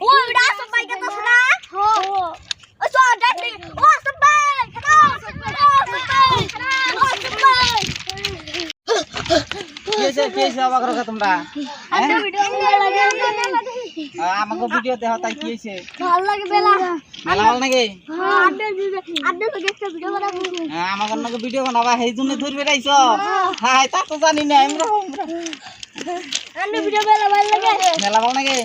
ও সবাই কে না সবাই হ্যাঁ? আমাকে ভিডিও দেখো তাই কি হয়েছে? ভালো লাগে বেলা। মেলা ভালো নাকি? আড্ডা দিবে আড্ডা লাগে একটা ভিডিও বানাবো। হ্যাঁ, আমাকে ভিডিও বানাবা সেই জন্য ধরবে রাইছ হ্যাঁ। তা তো জানি না আমরা আমরা। ভিডিও বেলা ভালো লাগে। মেলা ভালো নাকি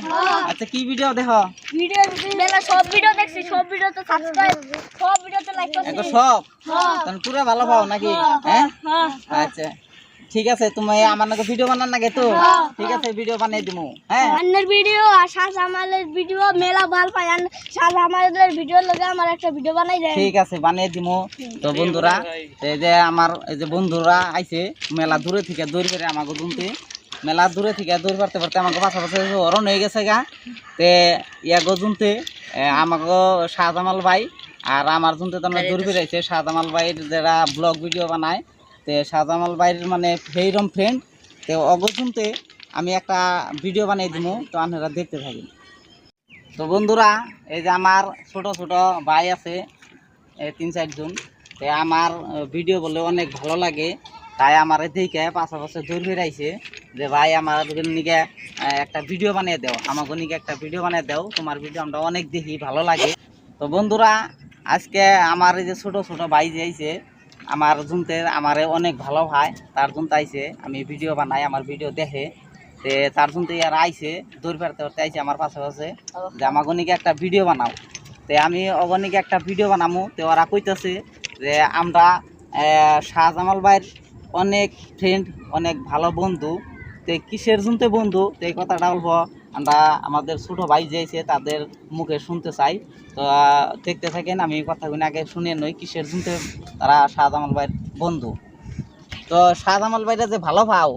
আচ্ছা কি ভিডিও দেখো। ভিডিও বেলা সব ভিডিও দেখছি সব ভিডিওতে সাবস্ক্রাইব সব ভিডিওতে লাইক করছি। সব? হ্যাঁ। পুরো ভালো পাও নাকি? হ্যাঁ হ্যাঁ আচ্ছা ঠিক আছে তুমি আমার নাকি ভিডিও বানান নাকি তো? ঠিক আছে ভিডিও বানিয়ে দিমু হ্যাঁ? অন্যের ভিডিও আর ভিডিও মেলা ভালো পাই আর শাহ আমালের ভিডিও লগে আমার একটা ভিডিও বানাই দেয় ঠিক আছে বানিয়ে দিমু। তো বন্ধুরা এই যে আমার এই যে বন্ধুরা আইছে মেলা দূরে থেকে দৌড় করে আমাকে দুনতে মেলা দূরে থেকে দূর পারতে পারতে আমাকে পাশাপাশি অরণ হয়ে গেছে গা। তে ইয়া গজুনতে আমাকে শাহজামাল ভাই আর আমার জুনতে তো আমরা দূর ফিরেছে শাহজামাল ভাইয়ের যারা ব্লগ ভিডিও বানায়, তে শাহজামাল ভাইয়ের মানে সেইরম ফ্রেন্ড তো অগজুনতে আমি একটা ভিডিও বানিয়ে দিমু, তো আপনারা দেখতে থাকেন। তো বন্ধুরা, এই যে আমার ছোট ছোট ভাই আছে তিন চারজন তো আমার ভিডিও বলে অনেক ভালো লাগে, তাই আমার দেখে পাশাপাশি দূর ফিরাইছে যে ভাই আমার নিকে একটা ভিডিও বানিয়ে দাও। আমাকে নিকে একটা ভিডিও বানিয়ে দাও। তোমার ভিডিও আমরা অনেক দেখি, ভালো লাগে। তো বন্ধুরা, আজকে আমার এই যে ছোট ছোট ভাই যে আইছে, আমার জুনতে আমারে অনেক ভালো ভাই তার জন্য আইছে, আমি ভিডিও বানাই, আমার ভিডিও দেখে। তে তার জন্য আর আইছে দূর ফেরতে ফেরতে আইছে আমার পাশে পাশে যে আমাকে নিকে একটা ভিডিও বানাও। তে আমি অগণিকে একটা ভিডিও বানামো। তো ওরা কইতেছে যে আমরা শাহজামাল ভাইয়ের অনেক ফ্রেন্ড অনেক ভালো বন্ধু। তো কিসের শুনতে বন্ধু? তো এই কথাটা অল্প আমরা আমাদের ছোট ভাই যেয়েছে তাদের মুখে শুনতে চাই। তো দেখতে থাকেন আমি কথাগুলো আগে শুনে নই। কিসের শুনতে তারা শাহজামাল ভাইয়ের বন্ধু? তো শাহজামাল ভাইরা যে ভালো পাও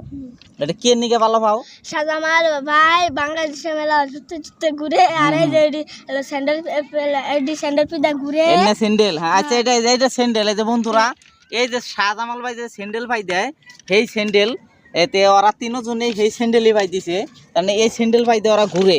এটা কে নিকে ভালো পাও শাহজামাল ভাই বাংলাদেশে মেলা ঘুরতে ঘুরতে ঘুরে আর এই যে স্যান্ডেল এডি স্যান্ডেল পিদা ঘুরে। এনে স্যান্ডেল হ্যাঁ আচ্ছা এটা যে- এটা স্যান্ডেল এই যে বন্ধুরা এই যে শাহজামাল ভাই যে স্যান্ডেল পাই দেয় সেই স্যান্ডেল এতে ওরা তিনজনেই সেই স্যান্ডেলই পাই দিছে। মানে এই স্যান্ডেল পাই দিয়ে ওরা ঘুরে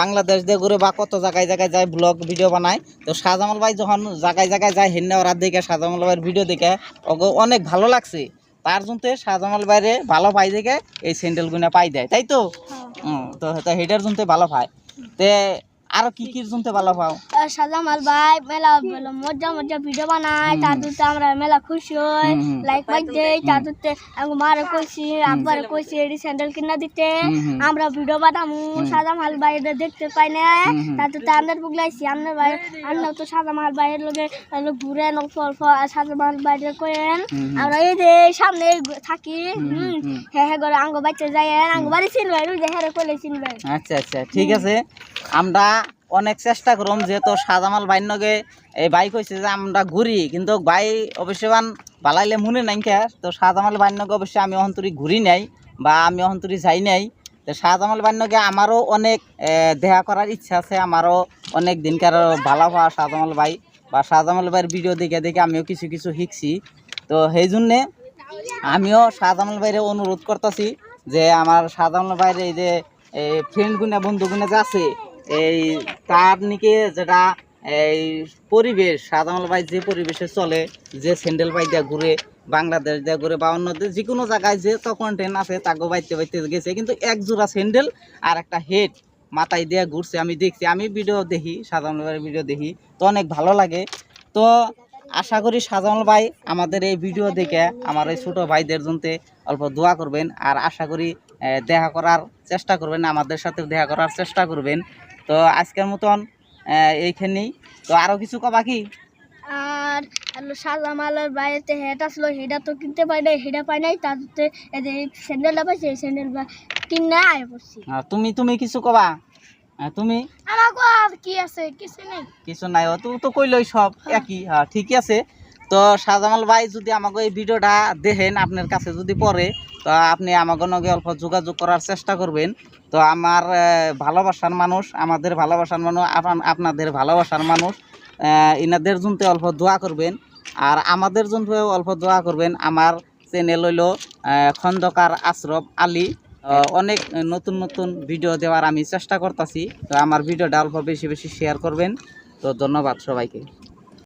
বাংলাদেশ দিয়ে ঘুরে বা কত জায়গায় জায়গায় যায় ব্লগ ভিডিও বানায়। তো শাহজামাল ভাই যখন জায়গায় জায়গায় যায় হেন ওরা দেখে শাহজামাল ভাইয়ের ভিডিও দেখে ওকে অনেক ভালো লাগছে। তার জন্য শাহজামাল ভাইরে ভালো পাই দেখে এই স্যান্ডেল গুনা পাই দেয় তাই তো? হুম, তো হেটার জন্য ভালো পায় তে আরও কি কি জন্য ভালো পাও আর শাহজামাল ভাই মেলা মজা মজা ভিডিও বানাই তার দুতে আমরা মেলা খুশি হই। লাইক মাইক দেই তার দুতে আমি মারে কইছি আব্বারে কইছি এডি স্যান্ডেল কিনা দিতে। আমরা ভিডিও বানামু শাহজামাল ভাই এটা দেখতে পাই না হুম, হুম। তার দুতে আন্দার বুগলাইছি আন্দার ভাই আন্দার তো শাহজামাল ভাইয়ের লগে লগে ঘুরে অল্প অল্প আর শাহজামাল ভাইয়ের কইেন। আমরা এই যে সামনে থাকি। হ্যাঁ হ্যাঁ করে আঙ্গ বাচ্চা যায় আঙ্গ বাড়ি চিনবাই ওই যে হ্যাঁ কইলে চিনবাই আচ্ছা আচ্ছা ঠিক আছে আমরা অনেক চেষ্টা করম, যেহেতু শাহজামাল ভাই নগে এই বাইক কইছে যে আমরা ঘুরি, কিন্তু ভাই অবশ্যই বালাইলে মনে নাই কে, তো শাহজামাল ভাই নগে অবশ্যই আমি অহন্তরি ঘুরি নাই বা আমি অহন্তরি যাই নাই। তো শাহজামাল ভাই নগে আমারও অনেক দেখা করার ইচ্ছা আছে, আমারও অনেক দিনকার ভালো পাওয়া শাহজামাল বাই বা শাহজামাল ভাইয়ের ভিডিও দেখে দেখে আমিও কিছু কিছু শিখছি। তো সেই জন্যে আমিও শাহজামাল ভাইরে অনুরোধ করতেছি যে আমার শাহজামাল ভাইয়ের এই যে ফ্রেন্ড গুনা বন্ধু গুনা যে আছে এই তার নিকে যেটা এই পরিবেশ শাহজামাল ভাই যে পরিবেশে চলে, যে স্যান্ডেল পাই দিয়া ঘুরে, বাংলাদেশ দিয়া ঘুরে বা অন্য যে কোনো জায়গায় যে তখন কন্টেন্ট আছে তাকে বাইতে বাইতে গেছে। কিন্তু এক জোড়া স্যান্ডেল আর একটা হেড মাথায় দিয়ে ঘুরছে, আমি দেখছি। আমি ভিডিও দেখি শাহজামাল ভাইয়ের ভিডিও দেখি, তো অনেক ভালো লাগে। তো আশা করি সাজামাল ভাই আমাদের এই ভিডিও দেখে আমার এই ছোটো ভাইদের জন্য অল্প দোয়া করবেন। আর আশা করি দেখা করার চেষ্টা করবেন, আমাদের সাথে দেখা করার চেষ্টা করবেন। তো আজকের মতন এইখানেই। তো আরও কিছু কবা কি আর হলো শাহজামালের বাইরেতে হেড আসলো হেডা তো কিনতে পাই নাই হেডা পাই নাই যে স্যান্ডেলটা পাইছে এই স্যান্ডেল কিনে আয় পড়ছি তুমি তুমি কিছু কবা? তুমি? আমাকে আর কি আছে কিছু নেই। কিছু নাই তো তো কইলই সব একই হ্যাঁ ঠিকই আছে। তো শাহজামাল ভাই যদি আমাকে এই ভিডিওটা দেখেন, আপনার কাছে যদি পড়ে, তো আপনি আমাকে নগে অল্প যোগাযোগ করার চেষ্টা করবেন। তো আমার ভালোবাসার মানুষ, আমাদের ভালোবাসার মানুষ, আপান- আপনাদের ভালোবাসার মানুষ ইনাদের জন্য অল্প দোয়া করবেন। আর আমাদের জন্য অল্প দোয়া করবেন। আমার চ্যানেল হইল খন্দকার আশরফ আলী। অনেক নতুন নতুন ভিডিও দেওয়ার আমি চেষ্টা করতেছি। তো আমার ভিডিওটা অল্প বেশি বেশি শেয়ার করবেন। তো ধন্যবাদ সবাইকে।